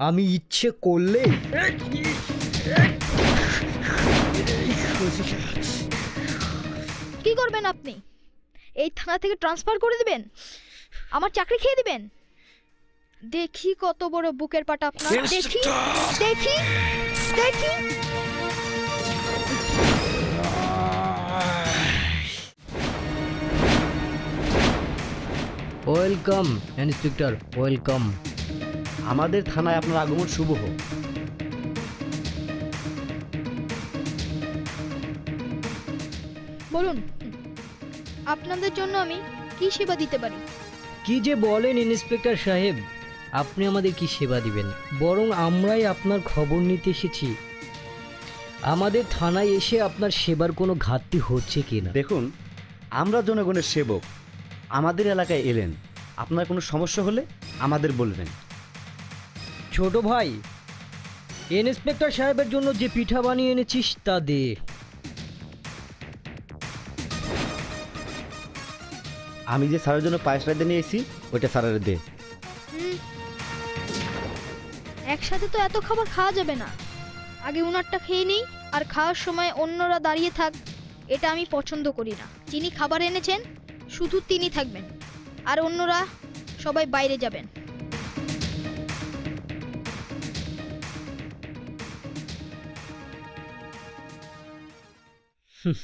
আমি ইচ্ছে করলে কি করবেন আপনি? এই থানা থেকে ট্রান্সফার করে দিবেন? আমার চাকরি খেয়ে দিবেন? দেখি কত বড় বুকের পাটা আপনার। দেখি দেখি দেখি। ওয়েলকাম ইন্সপেক্টর ওয়েলকাম আমাদের থানায় আপনার আগমন শুভ হোক। বলুন আপনাদের জন্য আমি কি সেবা দিতে পারি? কি যে বলেন ইন্সপেক্টর সাহেব আপনি আমাদের কি সেবা দিবেন? বরং আমরাই আপনার খবর নিতে এসেছি। আমাদের থানায় এসে আপনার সেবার কোনো ঘাটতি হচ্ছে কি না দেখুন আমরা জনগণের সেবক। আমাদের এলাকায় এলেন। আপনার কোনো সমস্যা হলে আমাদের বলবেন। ছোট ভাই। ইন্সপেক্টর সাহেবের জন্য যে পিঠা বানিয়ে এনেছিস তা দে। আমি যে স্যারের জন্য পায়েস রাইতে নিয়ে এসেছি ওইটা স্যারের দে। একসাথে তো এত খাবার খাওয়া যাবে না। আগে উনারটা খেয়ে নিই আর খাওয়ার সময় অন্যরা দাঁড়িয়ে থাক এটা আমি পছন্দ করি না। যিনি খাবার এনেছেন শুধু তিনি থাকবেন। আর অন্যরা সবাই বাইরে যাবেন। নামে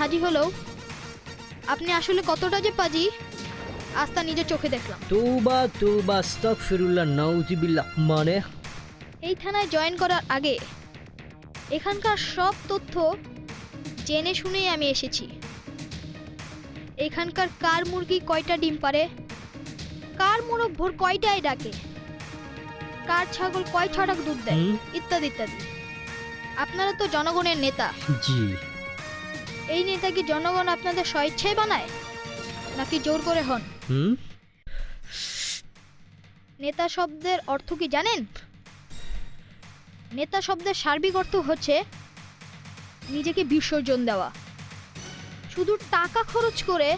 হাজি হলেও আপনি আসলে কতটা যে পাজি আজ তা নিজের চোখে দেখলাম। তৌবা তৌবা আস্তাগফিরুল্লাহ নাউজিবিল্লাহ মানে? এই থানায় জয়েন করার আগে এখানকার সব তথ্য জেনে শুনেই আমি এসেছি। এখানকার কার মুরগি কয়টা ডিম পারে? কার মোরগ ভোর কয়টায় ডাকে? কার ছাগল কয় ছটাক দুধ দেয়? ইত্যাদি ইত্যাদি। আপনারা তো জনগণের নেতা। জি। এই নেতা কি জনগণ আপনাদের স্বেচ্ছায় বানায়? নাকি জোর করে হন? নেতা শব্দের অর্থ কি জানেন? নেতা শব্দের সার্বিক অর্থ হচ্ছে নিজেকে বিসর্জন দেওয়া। শুধু টাকা খরচ করে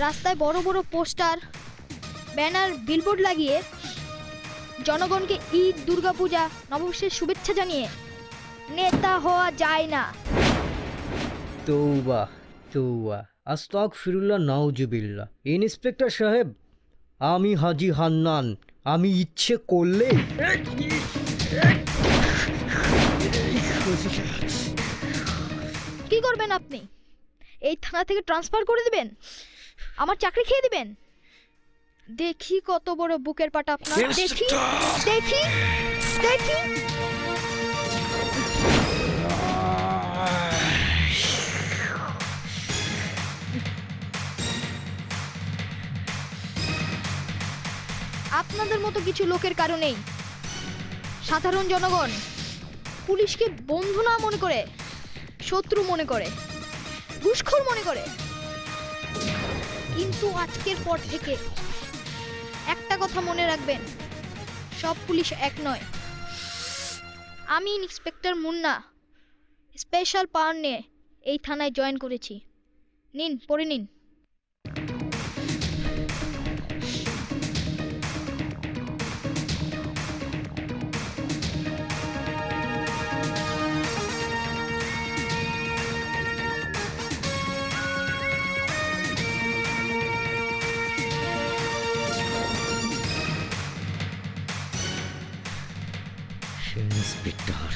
রাস্তায় বড় বড় পোস্টার ব্যানার বিলবোর্ড লাগিয়ে জনগণকে ঈদ দুর্গাপূজা নববর্ষের শুভেচ্ছা জানিয়ে নেতা হওয়া যায় না তৌবা তৌবা আস্তক ফিরুল্লাহ নাউজুবিল্লাহ ইন্সপেক্টর সাহেব আমি হাজি হান্নান আমি ইচ্ছে করলে করবেন আপনি? এই থানা থেকে ট্রান্সফার করে দিবেন? আমার চাকরি খেয়ে দিবেন? দেখি কত বড় বুকের পাটা আপনার। দেখি দেখি দেখি। আপনাদের মতো কিছু লোকের কারণেই সাধারণ জনগণ পুলিশকে বন্ধু না মনে করে শত্রু মনে করে, ঘুষখোর মনে করে। কিন্তু আজকের পর থেকে একটা কথা মনে রাখবেন, সব পুলিশ এক নয়। আমি ইন্সপেক্টর মুন্না, স্পেশাল পাওয়ার নিয়ে এই থানায় জয়েন করেছি। নিন, পড়ে নিন। ইন্সপেক্টর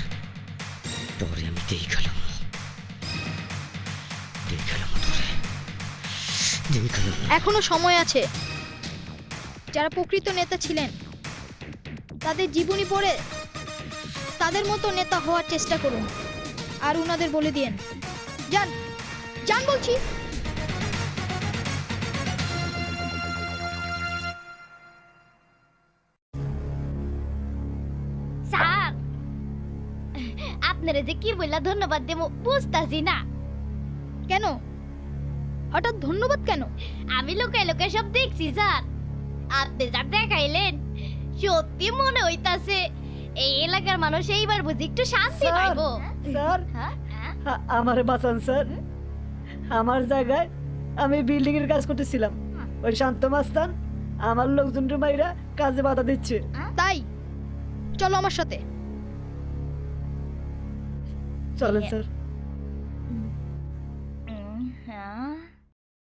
তোরে আমি দেখালাম দেখালাম তোরে। দেখালাম এখনও সময় আছে। যারা প্রকৃত নেতা ছিলেন, তাদের জীবনী পড়ে তাদের মতো নেতা হওয়ার চেষ্টা করুন। আর উনাদের বলে দিয়েন। যান যান বলছি। আপনারা যে কি বললা ধন্যবাদ দেব বুঝতাছি না। কেন? হঠাৎ ধন্যবাদ কেন? আমি লোকে লোকে সব দেখছি স্যার। আপনি যা দেখাইলেন সত্যি মনে হইতাছে এই এলাকার মানুষ এইবার বুঝি একটু শান্তি পাইবো। স্যার হ্যাঁ? হ্যাঁ? আমারে বাঁচান স্যার। আমার জায়গায় আমি বিল্ডিং এর কাজ করতেছিলাম। ওই শান্ত মাস্তান আমার লোকজনটা মাইরা কাজে বাধা দিচ্ছে। তাই? চলো আমার সাথে। চলেন স্যার